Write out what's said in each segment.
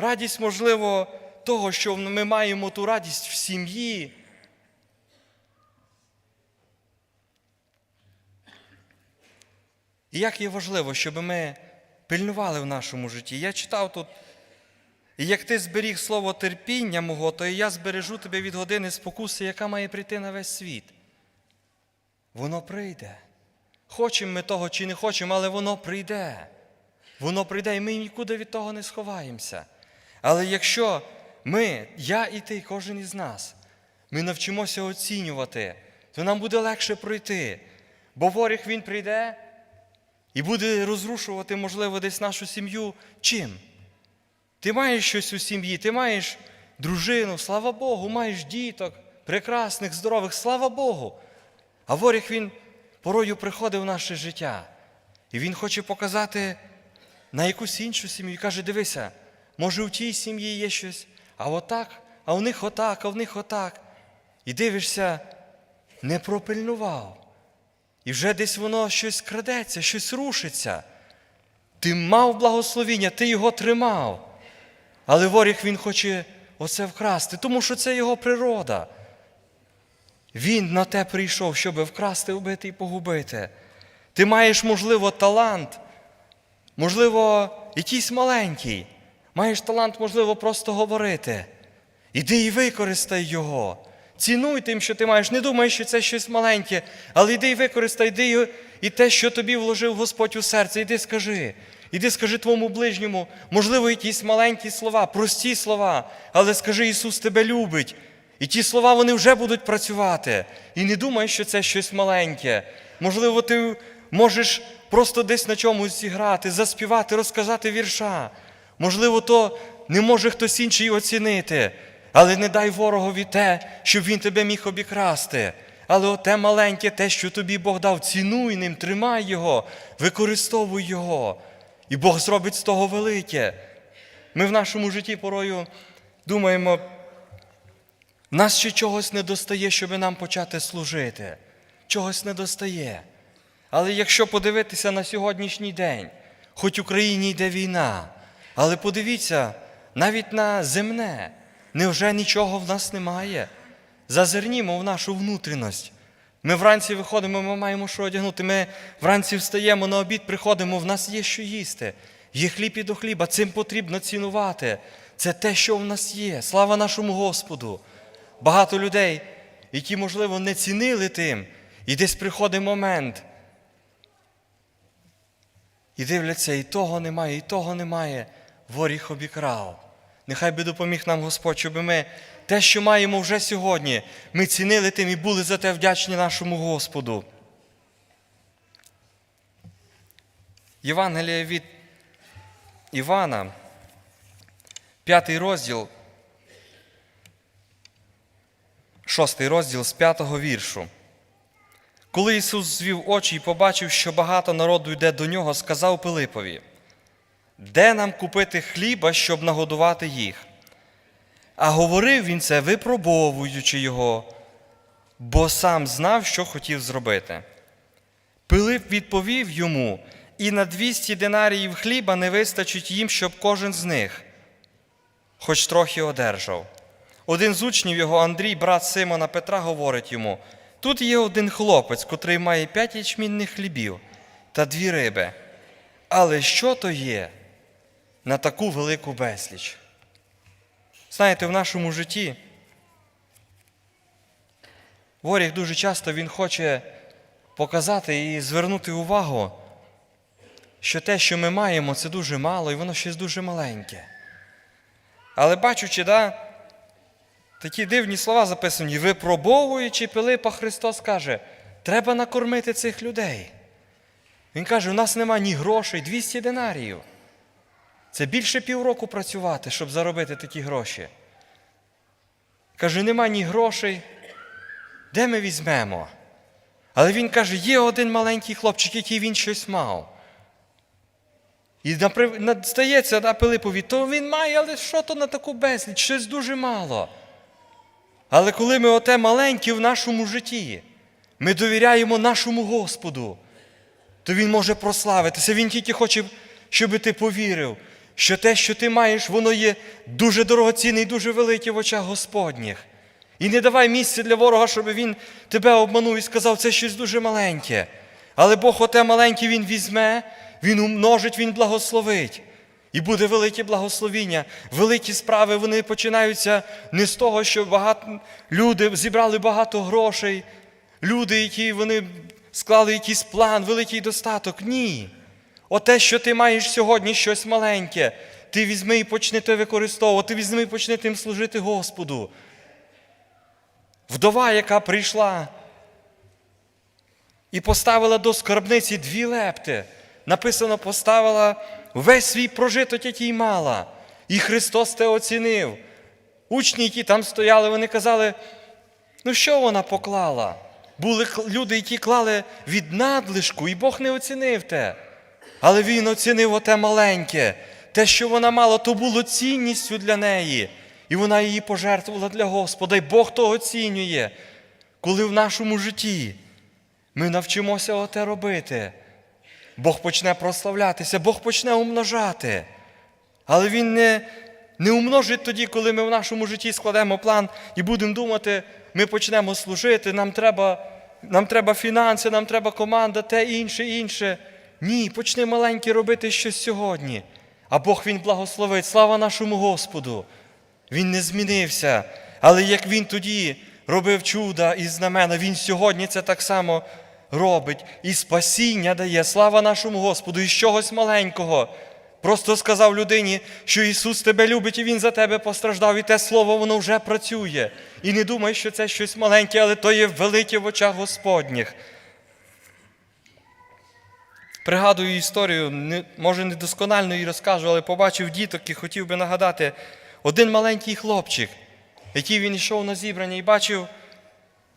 Радість, можливо, того, що ми маємо ту радість в сім'ї. І як є важливо, щоб ми пильнували в нашому житті. Я читав тут, як ти зберіг слово терпіння мого, то і я збережу тебе від години спокуси, яка має прийти на весь світ. Воно прийде. Хочемо ми того чи не хочемо, але воно прийде. Воно прийде, і ми нікуди від того не сховаємося. Але якщо ми, я і ти, кожен із нас, ми навчимося оцінювати, то нам буде легше пройти. Бо ворог він прийде і буде розрушувати, можливо, десь нашу сім'ю чим? Ти маєш щось у сім'ї, ти маєш дружину, слава Богу, маєш діток, прекрасних, здорових, слава Богу. А ворог він порою приходить в наше життя. І він хоче показати на якусь іншу сім'ю. І каже: дивися, може, у тій сім'ї є щось, а отак, а у них отак, а в них отак. І дивишся, не пропильнував. І вже десь воно щось крадеться, щось рушиться. Ти мав благословіння, ти його тримав. Але ворог він хоче оце вкрасти, тому що це його природа. Він на те прийшов, щоб вкрасти, вбити і погубити. Ти маєш, можливо, талант, можливо, якийсь маленький. Маєш талант, можливо, просто говорити. Іди і використай його. Цінуй тим, що ти маєш. Не думай, що це щось маленьке, але йди і використай, йди і те, що тобі вложив Господь у серце, іди скажи. Іди скажи твоєму ближньому, можливо, якісь маленькі слова, прості слова, але скажи, Ісус тебе любить. І ті слова вони вже будуть працювати. І не думай, що це щось маленьке. Можливо, ти можеш просто десь на чомусь зіграти, заспівати, розказати вірша. Можливо, то не може хтось інший оцінити. Але не дай ворогові те, щоб він тебе міг обікрасти. Але оте маленьке, те, що тобі Бог дав, цінуй ним, тримай його, використовуй його. І Бог зробить з того велике. Ми в нашому житті порою думаємо, нас ще чогось не достає, щоб нам почати служити. Чогось не достає. Але якщо подивитися на сьогоднішній день, хоч в Україні йде війна, але подивіться навіть на земне, невже нічого в нас немає? Зазирнімо в нашу внутрішність. Ми вранці виходимо, ми маємо що одягнути. Ми вранці встаємо на обід, приходимо, в нас є що їсти. Є хліб і до хліба, цим потрібно цінувати. Це те, що в нас є. Слава нашому Господу. Багато людей, які, можливо, не цінили тим, і десь приходить момент. І дивляться, і того немає, і того немає. Воріг обікрав. Нехай би допоміг нам Господь, щоб ми те, що маємо вже сьогодні, ми цінили тим і були за те вдячні нашому Господу. Євангеліє від Івана, п'ятий розділ, шостий розділ з п'ятого віршу. Коли Ісус звів очі і побачив, що багато народу йде до нього, сказав Пилипові, де нам купити хліба, щоб нагодувати їх? А говорив він це, випробовуючи його, бо сам знав, що хотів зробити. Пилип відповів йому, і на 200 динаріїв хліба не вистачить їм, щоб кожен з них, хоч трохи одержав. Один з учнів його, Андрій, брат Симона Петра, говорить йому: тут є один хлопець, котрий має п'ять ячмінних хлібів та дві риби. Але що то є на таку велику безліч? Знаєте, в нашому житті ворог дуже часто він хоче показати і звернути увагу, що те, що ми маємо, це дуже мало, і воно щось дуже маленьке. Але бачучи, да, такі дивні слова записані, випробовуючи Пилипа, Христос каже, треба накормити цих людей. Він каже, у нас нема ні грошей, 200 динаріїв. Це більше півроку працювати, щоб заробити такі гроші. Каже, нема ні грошей. Де ми візьмемо? Але він каже, є один маленький хлопчик, який він щось мав. І стається на Пилипові, то він має, але що то на таку безліч, щось дуже мало. Але коли ми оте маленьке в нашому житті, ми довіряємо нашому Господу, то Він може прославитися. Він тільки хоче, щоб ти повірив, що те, що ти маєш, воно є дуже дорогоцінне і дуже велике в очах Господніх. І не давай місця для ворога, щоб він тебе обманув і сказав, це щось дуже маленьке. Але Бог оте маленьке Він візьме, Він умножить, Він благословить. І буде велике благословіння. Великі справи вони починаються не з того, що багато люди зібрали багато грошей, люди, які вони склали якийсь план, великий достаток. Ні. Оте, що ти маєш сьогодні, щось маленьке, ти візьми і почни те використовувати, візьми і почни тим служити Господу. Вдова, яка прийшла і поставила до скарбниці дві лепти. Написано, поставила весь свій прожиток, який мала. І Христос те оцінив. Учні, які там стояли, вони казали, ну що вона поклала? Були люди, які клали від надлишку, і Бог не оцінив те. Але Він оцінив оте маленьке. Те, що вона мала, то було цінністю для неї. І вона її пожертвувала для Господа. І Бог то оцінює, коли в нашому житті ми навчимося оте робити. Бог почне прославлятися, Бог почне умножати. Але Він не, не умножить тоді, коли ми в нашому житті складемо план і будемо думати, ми почнемо служити, нам треба, нам треба фінанси, нам треба команда, те інше, інше. Ні, почни маленьке робити щось сьогодні. А Бог Він благословить. Слава нашому Господу. Він не змінився. Але як він тоді робив чуда і знамена, він сьогодні це так само робить. І спасіння дає. Слава нашому Господу, із чогось маленького. Просто сказав людині, що Ісус тебе любить і Він за тебе постраждав, і те слово воно вже працює. І не думай, що це щось маленьке, але то є велике в очах Господніх. Пригадую історію, не, може недосконально її розкажу, але побачив діток і хотів би нагадати один маленький хлопчик, який він йшов на зібрання і бачив,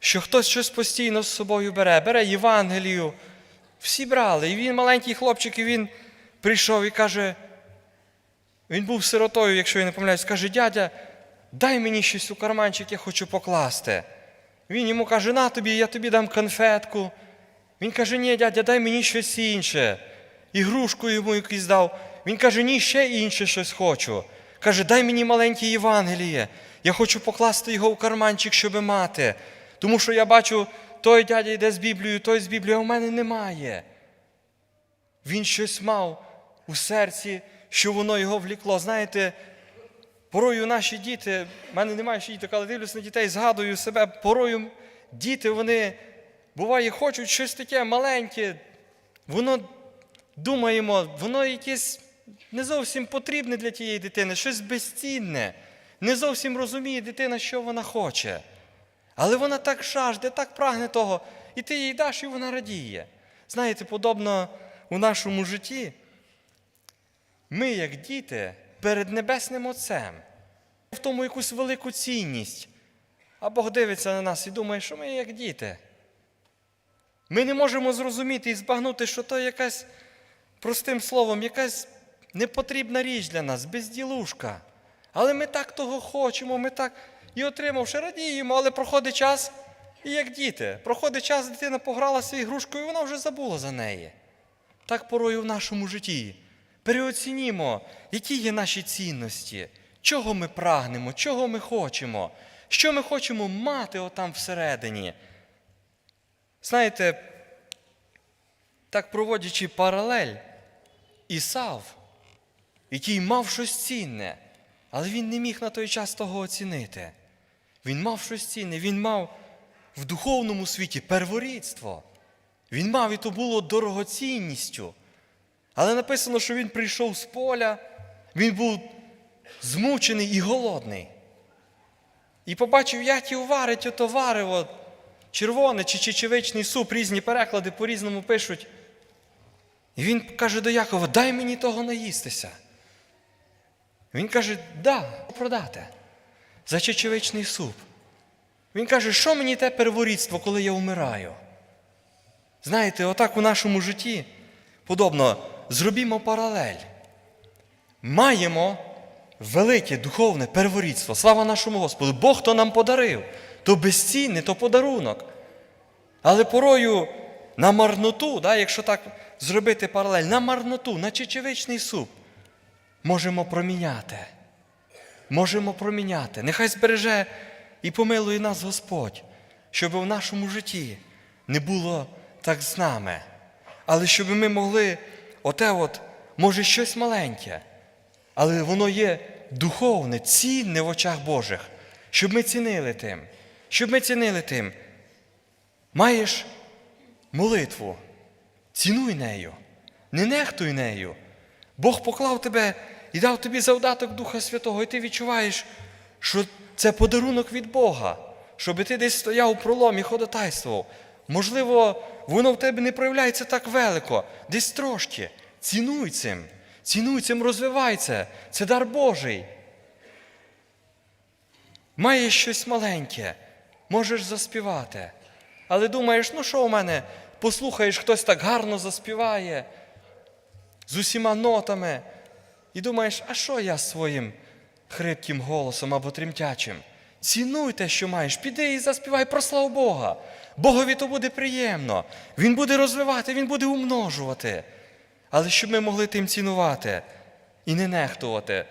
що хтось щось постійно з собою бере, бере Євангелію. Всі брали. І він маленький хлопчик, і він прийшов і каже, він був сиротою, якщо я не помиляюсь, каже, дядя, дай мені щось у карманчик, я хочу покласти. Він йому каже, на тобі, я тобі дам конфетку. Він каже, ні, дядя, дай мені щось інше. Ігрушку йому якусь дав. Він каже, ні, ще інше щось хочу. Каже, дай мені маленьке Євангеліє. Я хочу покласти його в карманчик, щоб мати. Тому що я бачу, той дядя йде з Біблією, той з Біблією, а в мене немає. Він щось мав у серці, що воно його влікло. Знаєте, порою наші діти, в мене немає ще діток, але дивлюсь на дітей, згадую себе, порою діти, вони буває, хочуть щось таке маленьке, воно думаємо, воно якесь не зовсім потрібне для тієї дитини, щось безцінне. Не зовсім розуміє дитина, що вона хоче. Але вона так жажде, так прагне того, і ти їй даш, і вона радіє. Знаєте, подобно у нашому житті, ми, як діти, перед Небесним Отцем, в тому якусь велику цінність. А Бог дивиться на нас і думає, що ми як діти. Ми не можемо зрозуміти і збагнути, що то якась, простим словом, якась непотрібна річ для нас, безділушка. Але ми так того хочемо, ми так і отримавши, радіємо, але проходить час, і як діти. Проходить час, дитина погралася ігрушкою, і вона вже забула за неї. Так порою в нашому житті. Переоцінімо, які є наші цінності, чого ми прагнемо, чого ми хочемо, що ми хочемо мати отам всередині. Знаєте, так проводячи паралель, Ісав, який мав щось цінне, але він не міг на той час того оцінити. Він мав щось цінне, він мав в духовному світі перворідство. Він мав і то було дорогоцінністю. Але написано, що він прийшов з поля, він був змучений і голодний. І побачив, як його варить ото варево, червоне чи чечевичний суп, різні переклади по-різному пишуть. І він каже до Якова, дай мені того наїстися. Він каже, да, продати за чечевичний суп. Він каже, що мені те перворідство, коли я вмираю? Знаєте, отак у нашому житті подобно, зробімо паралель. Маємо велике духовне перворідство. Слава нашому Господу! Бог то нам подарив, то безцінне, то подарунок. Але порою на марноту, да, якщо так зробити паралель, на марноту, на чечевичний суп. можемо проміняти. Можемо проміняти. Нехай збереже і помилує нас Господь, щоб в нашому житті не було так з нами. Але щоб ми могли, оте от, може, щось маленьке, але воно є духовне, цінне в очах Божих, щоб ми цінили тим, щоб ми цінили тим. Маєш молитву, цінуй нею, не нехтуй нею. Бог поклав тебе і дав тобі завдаток Духа Святого, і ти відчуваєш, що це подарунок від Бога, щоб ти десь стояв у проломі, ходатайствував. Можливо, воно в тебе не проявляється так велико, десь трошки. Цінуй цим, цінуй цим, розвивай це. Це дар Божий. Маєш щось маленьке, можеш заспівати. Але думаєш, ну що у мене? Послухаєш, хтось так гарно заспіває з усіма нотами. І думаєш, а що я своїм хрипким голосом або тремтячим? Цінуй те, що маєш, піди і заспівай, прослав Бога. Богові то буде приємно. Він буде розвивати, Він буде умножувати. Але щоб ми могли тим цінувати і не нехтувати.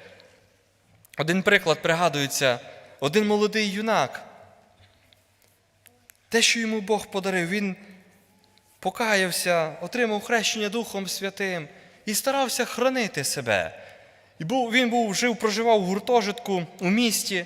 Один приклад пригадується, один молодий юнак. Те, що йому Бог подарив, він покаявся, отримав хрещення Духом Святим і старався хранити себе. І був, він був, жив, проживав в гуртожитку у місті,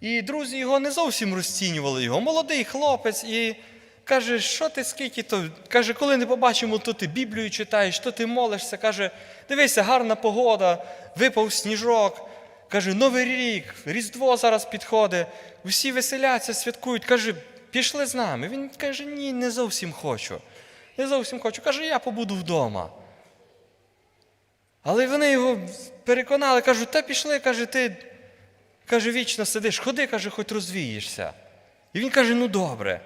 і друзі його не зовсім розцінювали його. Молодий хлопець, і каже, що ти скільки то. Каже, коли не побачимо, то ти Біблію читаєш, то ти молишся. Каже, дивися, гарна погода, випав сніжок. Каже, Новий рік, Різдво зараз підходить, всі веселяться, святкують. Каже, пішли з нами. Він каже, ні, не зовсім хочу. Не зовсім хочу. Каже, я побуду вдома. Але вони його переконали, кажуть, та пішли, каже, ти каже, вічно сидиш, ходи, каже, хоч розвієшся. І він каже, ну добре.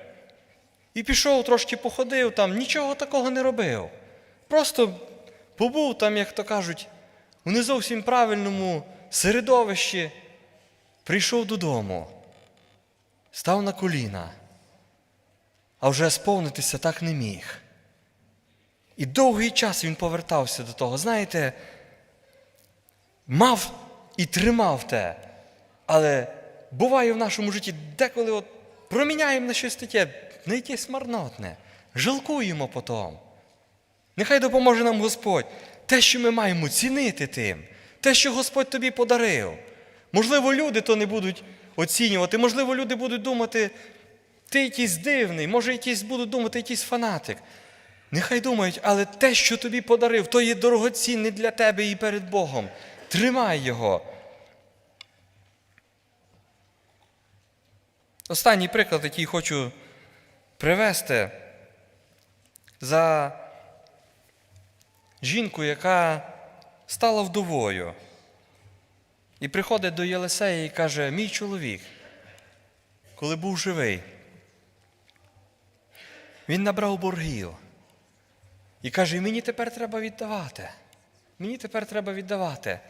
І пішов, трошки походив там, нічого такого не робив. Просто побув там, як то кажуть, у не зовсім правильному середовищі, прийшов додому, став на коліна, а вже сповнитися так не міг. І довгий час він повертався до того. Знаєте, мав і тримав те. Але буває в нашому житті деколи от проміняємо на щось таке, на якесь марнотне, жалкуємо потім. Нехай допоможе нам Господь. Те, що ми маємо цінити тим, те, що Господь тобі подарив. Можливо, люди то не будуть оцінювати, можливо, люди будуть думати, ти якийсь дивний, може, якийсь будуть думати, якийсь фанатик. Нехай думають, але те, що тобі подарив, то є дорогоцінне для тебе і перед Богом. Тримай його. Останній приклад, який хочу привести за жінку, яка стала вдовою. І приходить до Єлисея і каже: мій чоловік, коли був живий, він набрав боргів. І каже, мені тепер треба віддавати. Мені тепер треба віддавати.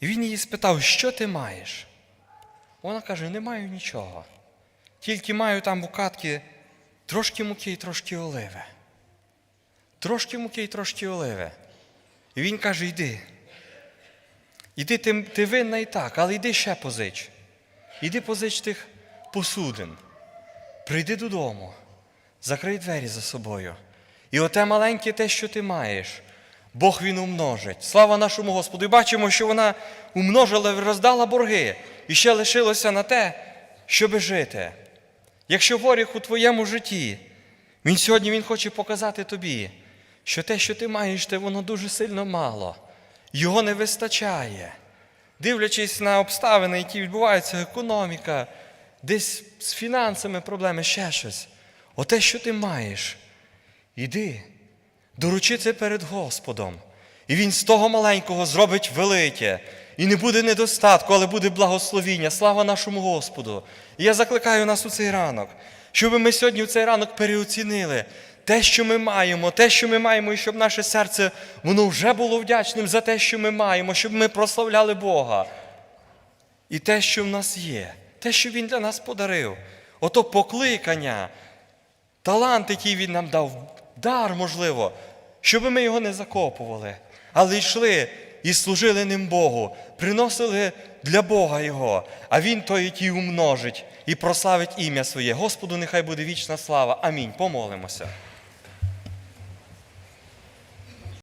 І він її спитав, що ти маєш? Вона каже, не маю нічого. Тільки маю там в катки трошки муки і трошки оливи. Трошки муки і трошки оливи. І він каже, йди. Іди, ти, ти винна і так, але йди ще позич. Іди позич тих посудин. Прийди додому, закрий двері за собою. І оте маленьке те, що ти маєш, Бог він умножить. Слава нашому Господу. І бачимо, що вона умножила, роздала борги і ще лишилося на те, щоби жити. Якщо ворог у твоєму житті, він сьогодні він хоче показати тобі, що те, що ти маєш, те воно дуже сильно мало. Його не вистачає. Дивлячись на обставини, які відбуваються, економіка, десь з фінансами проблеми, ще щось. Оте, що ти маєш, іди, доручи це перед Господом. І Він з того маленького зробить велике. І не буде недостатку, але буде благословіння. Слава нашому Господу. І я закликаю нас у цей ранок, щоб ми сьогодні в цей ранок переоцінили те, що ми маємо, те, що ми маємо, і щоб наше серце воно вже було вдячним за те, що ми маємо, щоб ми прославляли Бога. І те, що в нас є, те, що Він для нас подарив, ото покликання, талант, який Він нам дав, дар, можливо, щоб ми його не закопували, але йшли і служили ним Богу, приносили для Бога Його, а Він той, який умножить і прославить ім'я своє. Господу нехай буде вічна слава. Амінь. Помолимося.